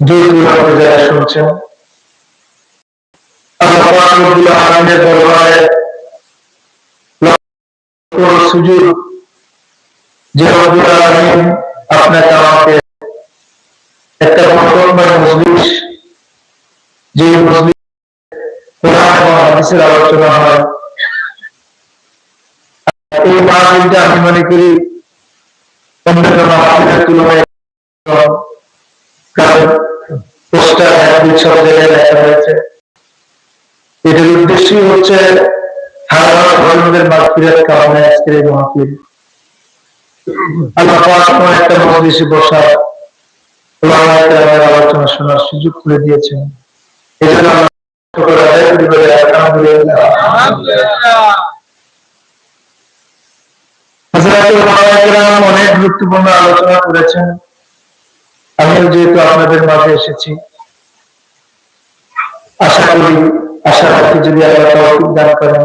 দূর দূরান্ত যারা শুনছেন। আমি মনে করি অন্যান্য তুলনায় পোস্টার হ্যান্ডিল সব জায়গায় হয়েছে। এটার উদ্দেশ্যই হচ্ছে আজকের এই আল্লাহ একটা বসার আলোচনা শোনার সুযোগ করে দিয়েছেন। অনেক গুরুত্বপূর্ণ আলোচনা করেছেন। আমিও যেহেতু আপনাদের মাঝে এসেছি আশা করি আশা রাখি যদি দান করেন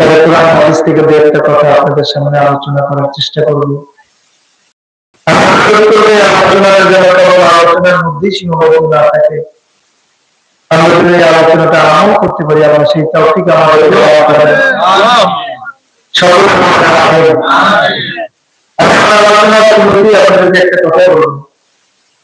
তবে কোরআন হাদিস থেকে দু একটা কথা আপনাদের সামনে আলোচনা করার চেষ্টা করব আলোচনার মধ্যেই সীমাবদ্ধ না থাকে আমরা আলোচনাটা আমল করতে পারি আমরা সেই তৌফিক আমাদের আমরা আপনাদেরকে একটা কথা মাধ্যমে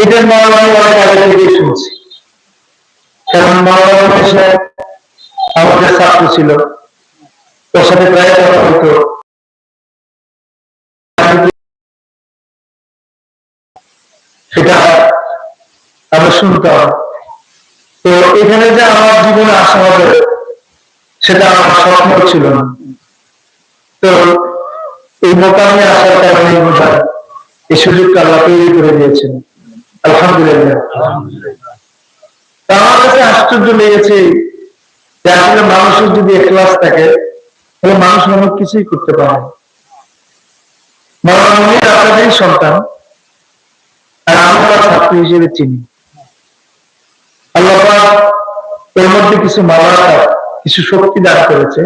এটার অনেক আগে থেকেই শুনছি। কারণ মামলা সাহেব আমাদের ছাত্র ছিল। ওর সাথে প্রায় কথা হতো। সেটা আমরা শুনতাম। তো এখানে যে আমার জীবনে আসা সেটা আমার স্বপ্ন ছিল না। তো এই মোকামে আসার কারণে এই সুযোগটা আল্লাহ তৈরি করে দিয়েছেন। আলহামদুলিল্লাহ। আমার কাছে আশ্চর্য লেগেছে যে আসলে মানুষের যদি একলাস থাকে, তাহলে মানুষ অনেক কিছুই করতে পারে সন্তান, আর আমরা ছাত্র হিসেবে চিনি। আল্লাহ এর মধ্যে কিছু মালাটা কিছু শক্তি দান করেছে,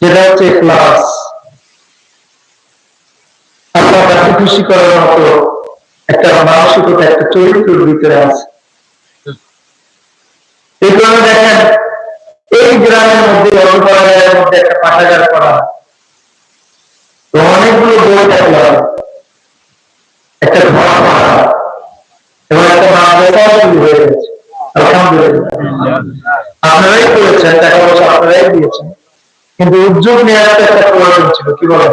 যেটা হচ্ছে ক্লাস আল্লাহ তাকে খুশি করার মতো একটা মানসিকতা, একটা চরিত্রের ভিতরে আছে। দেখেন, এই গ্রামের মধ্যে অল্পপাড়াগারের মধ্যে একটা পাঠাগার করা অনেকগুলো বই দেখলাম। একটা এবং একটা মাদ্রাসাও শুরু হয়ে গেছে। আপনারাই করেছেন, টাকা পয়সা আপনারাই দিয়েছেন। কিন্তু উদ্যোগ তো একটা প্রয়োজন ছিল, কি বলেন?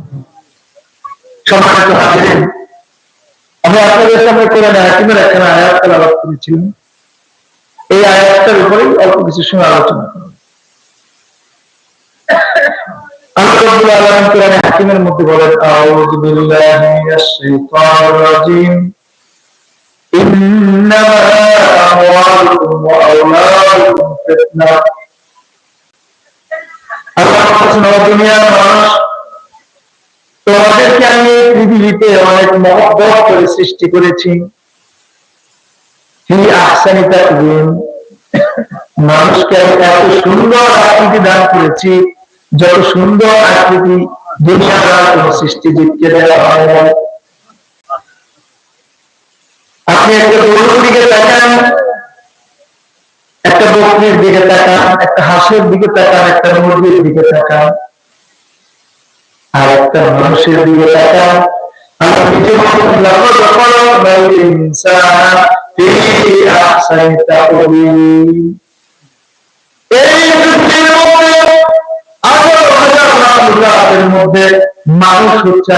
সম্মানিত হাজিরিন আমি আপনাদের সামনে কোরআন হাকিমের একখানা আয়াত তেলাবাদ করেছিলাম? এই আয়াতটার উপরেই অল্প কিছু সময় আলোচনা হাকিমের মধ্যে বলেন, আউযু বিল্লাহি মিনাশ শাইতানির রাজীম। তোমাদেরকে আমি পৃথিবীতে অনেক মহব্বত করে সৃষ্টি করেছি। মানুষকে আমি এত সুন্দর আকৃতি দান করেছি, যত সুন্দর আকৃতি দুনিয়ার কোন দেওয়া হয় না আপনি একটা গরুর দিকে তাকান, একটা বকরির দিকে তাকান, একটা হাঁসের দিকে তাকান, একটা মুরগির দিকে তাকান। আর একটা মানুষের দিকে মধ্যে মানুষ হচ্ছে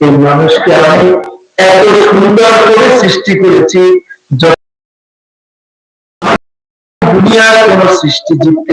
এই মানুষকে আমি এত সুন্দর করে সৃষ্টি করেছি দুনিয়ার কোন সৃষ্টি জীবকে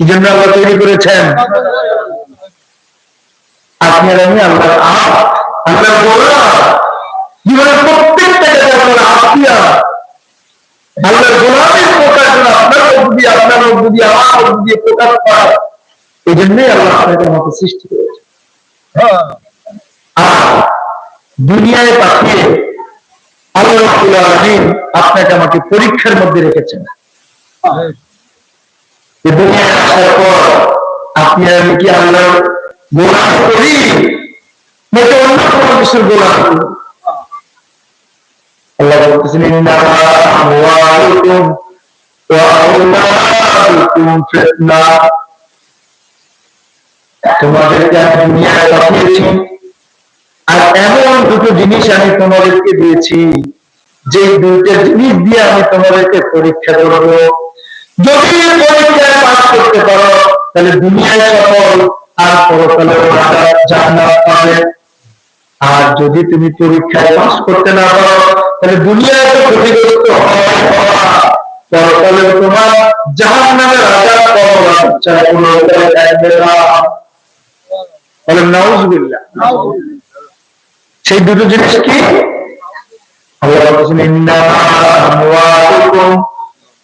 কি জন্য আল্লাহ তৈরি করেছেন? আমি আল্লাহ গোলা প্রত্যেকটাকে আপনার আত্মীয় গোলামের প্রকাশ আপনার দিয়ে আপনার দিয়ে, আমার দিয়ে প্রকাশ পায় এই জন্যই আল্লাহ আপনাকে আমাকে সৃষ্টি করেছে দুনিয়ায় পাঠিয়ে আল্লাহ আপনাকে আমাকে পরীক্ষার মধ্যে রেখেছেন। দুনিয়ায় আসার পর আপনি আমি কি আল্লাহর গোলাম করি? নাকি অন্য কোনো কিছুর গোলাম? আল্লাহ বলতেছেন আর এমন দুটো জিনিস আমি তোমাদেরকে দিয়েছি যে দুইটা জিনিস দিয়ে আমি তোমাদেরকে পরীক্ষা করব। যদি পরীক্ষায় পাস করতে পারো, তাহলে দুনিয়ায় সফল আর পরকালে জান্নাত পাবে। আর যদি তুমি পরীক্ষায় পাস করতে না পারো, তাহলে দুনিয়ায় তো ক্ষতিগ্রস্ত পরকালে তোমার জাহান নামের রাজা পাওয়া চায় কোনো বলে নাউজুবিল্লাহ। সেই দুটো জিনিস কি? আল্লাহ বলছেন ইন্নামা আমওয়ালুকুম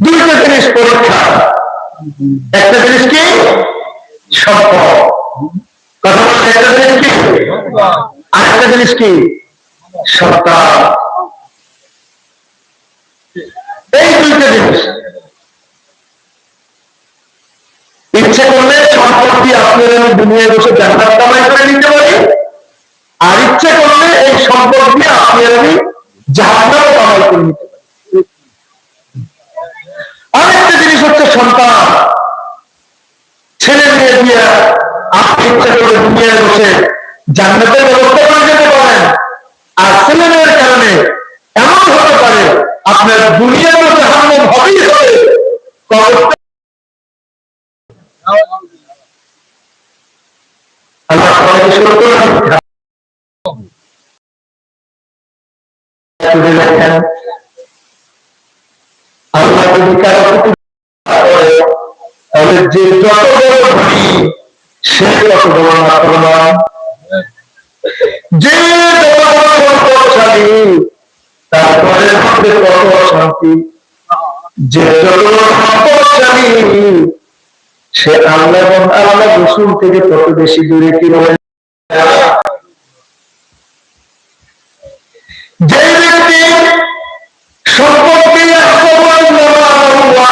দুইটা জিনিস পরীক্ষা। একটা জিনিস কি? সম্পদ। এই দুইটা জিনিস। ইচ্ছে করলে সম্পত্তি আপনার আমি দুনিয়ায় বসে জান্নাত কামাই করে নিতে পারি আর ইচ্ছে করলে এই সম্পদ দিয়ে আপনি আমি জাহান্নাম কামাই করে নিতে আরেকটা জিনিস হচ্ছে সন্তান। ছেলে মেয়ে দিয়ে আপনি ইচ্ছা করে দুনিয়ায় বসে জান্নাতের ব্যবস্থা করে যেতে পারেন আর ছেলে মেয়ের কারণে এমন হতে পারে, আপনার দুনিয়ার জাহান্নাম হবেই হবে। আল্লাহ সবাইকে তাহলে যে যত বড় ধনী সে তত বড় নাফরমান যে তারপরে মধ্যে কত অশান্তি। যে সে আল্লাহ এবং আল্লাহ রসুল থেকে তত বেশি দূরে কি বলে যে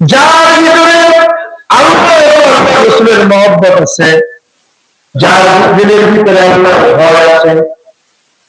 যার ভিতরে আল্লাহ এবং মহব্বত আছে যার দিলের ভিতরে আল্লাহ আছে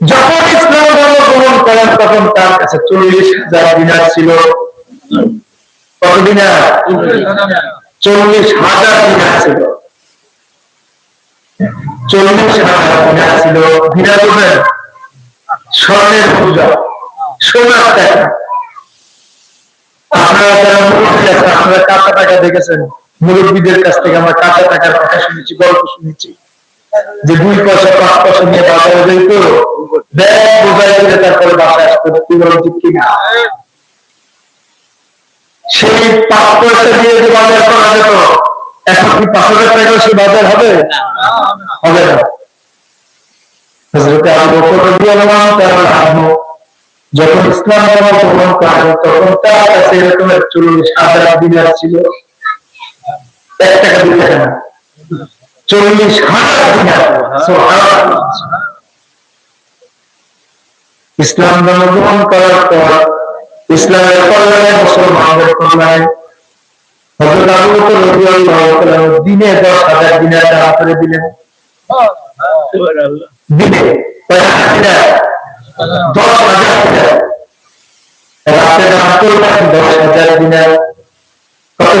যখন ইসলাম ধর্ম গ্রহণ করেন, তখন তার কাছে চল্লিশ হাজার দিনার ছিল। চল্লিশ হাজার দিনার ছিল। চল্লিশ হাজার দিনার ছিল। বলবেন স্বর্ণের পূজা, সোনার আপনারা যারা আপনারা টাকা দেখেছেন? মুরব্বীদের কাছ থেকে আমরা কাঁচা টাকার কথা শুনেছি, গল্প শুনেছি। যে দুই পয়সা, পাঁচ পয়সা নিয়ে বাজারে যেত ব্যাগ তারপরে বাসায় আসতো তুই কিনা? সেই পাঁচ পয়সা দিয়ে যে বাজার করা যেত, এখন কি পাঁচ হাজার টাকা সে বাজার হবে? হবে না। যখন ইসলাম তখন তার কাছে এরকম চল্লিশ হাজার দিনার ছিল। এক টাকা, দুই টাকা না। চল্লিশ হাজার ইসলাম ধর্ম করার পর, ইসলামের কল্যাণে, মুসলমানদের কল্যাণে দিনে দশ হাজার দিনার দান দিনে? দশ হাজার দিনার। রাতে দান কত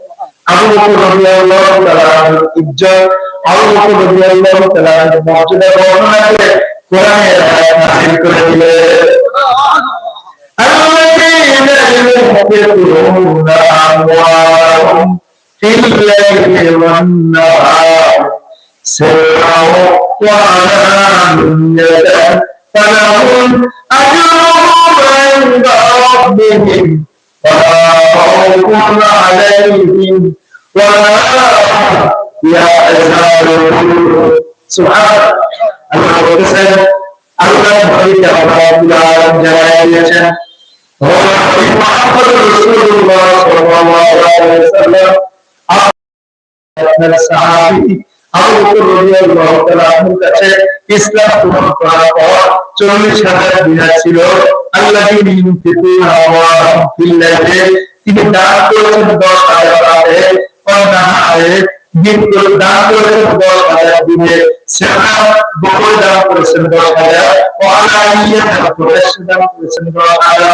আবু বকর রাদিয়াল্লাহু তাআলা আনহুর ইজ্জত আবু বকর রাদিয়াল্লাহু তাআলা আনহুর মর্যাদা বর্ণনা করে কোরআনের আয়াত নাযিল করে দিলেন الذين ينفقون أموالهم في الليل والنهار سرا وعلانية فلهم أجرهم عند ربهم ولا خوف عليهم ولا يحزنون سبحان الله বলেছেন আল্লাহ ভয়কে আল্লাহ জানাই দিয়েছেন মুহাম্মদ রাসূলুল্লাহ সাল্লাল্লাহু আলাইহি ওয়াসাল্লাম আপনার সাহাবী আবু বকর রাদিয়াল্লাহু তাআলা আনহুর কাছে ইসলাম গ্রহণ করার পর 40000 দিনার ছিল আল্লাযী ইউনফিকুনা আমওয়ালাহুম ফিল্লাইলি তিনি দান করেছেন 10000 রাতে অনাহারে দিন করে দান করেছেন দশ হাজার দিনের সেটা বকর দান করেছেন দশ হাজার অনাইয়া দান করেছেন দান করেছেন দশ হাজার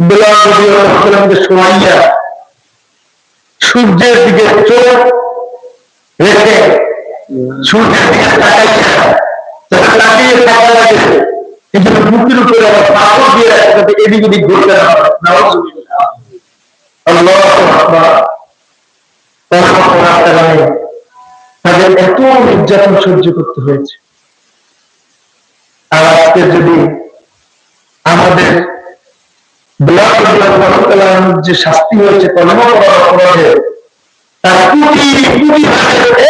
তাআলাকে শোয়াইয়া সূর্যের দিকে চোখ রেখে সূর্যের দিকে তাকিয়ে থাকা লাগে এই বুকের উপরে আবার পাথর দিয়ে যাতে এদিক ওদিক ঘুরতে তাদের এত নির্যাতন সহ্য করতে হয়েছে। আর আজকে যদি আমাদের যে শাস্তি হয়েছে কলমা পড়ার অপরাধে। তার কোটি কোটি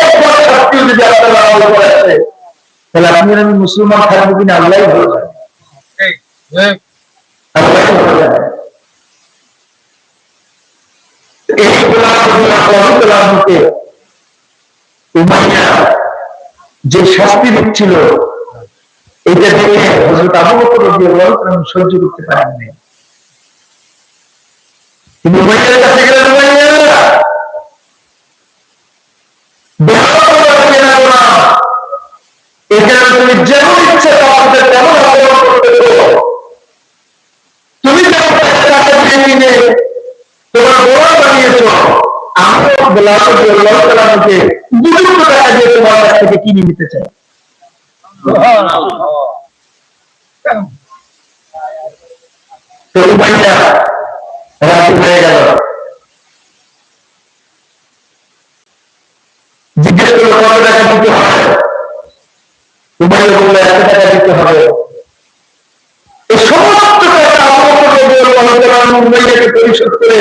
একবার শাস্তিও যদি আপনারা আমল করেছে তাহলে আপনি আমি মুসলমান থাকব কিনা আল্লাহ ভালো জানে। আল্লাহ ভালো জানে। এই গোলামকে উমাইয়া যে শাস্তি দিচ্ছিল এটা দেখে হজরত আবু বকর সহ্য করতে পারেননি। তিনি উমাইয়ার কাছে গেলেন উমাইয়া বেহালা কেনা গোলাম এখানে তুমি যেমন ইচ্ছে তোমার সাথে তেমন আচরণ করতে পারো। তুমি যেমন টাকা তোমার গোলাম বানিয়েছ রাদিয়াল্লাহু টাকা দিয়ে তোমার কাছ থেকে কিনে নিতে চাই। তো উমাইয়া রাজি হয়ে গেল জিজ্ঞেস করল কত টাকা দিতে হবে উমাইয়া বলল এত টাকা দিতে হবে এই সমস্ত টাকা আবু বকর রাদিয়াল্লাহু তাআলা উমাইয়াকে পরিশোধ করে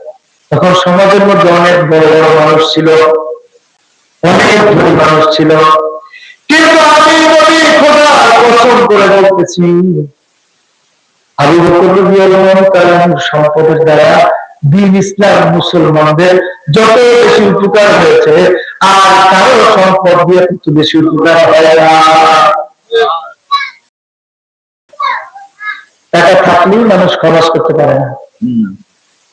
তখন সমাজের মধ্যে অনেক বড় বড় মানুষ ছিল, অনেক ধনী মানুষ ছিল। কিন্তু আমি বলি, খোদা, কসম করে বলতেছি, আবু বকর রাদিয়াল্লাহু সম্পদের দ্বারা দিন ইসলাম মুসলমানদের যত বেশি উপকার হয়েছে, আর কারও সম্পদ দিয়ে তত বেশি উপকার হয় না। টাকা থাকলেই মানুষ খরচ করতে পারে না।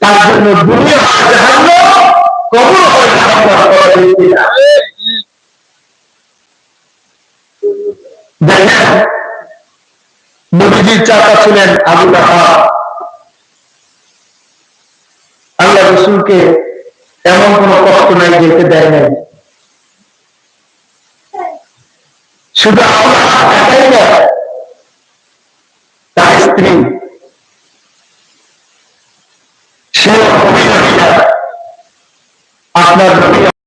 তার জন্য দুনিয়া জাহান্নাম কবর চাচা ছিলেন আবু আল্লাহ রসুলকে এমন কোন কষ্ট নাই যেতে দেয় নাই। শুধু তার স্ত্রী మాట్లాడుతుంది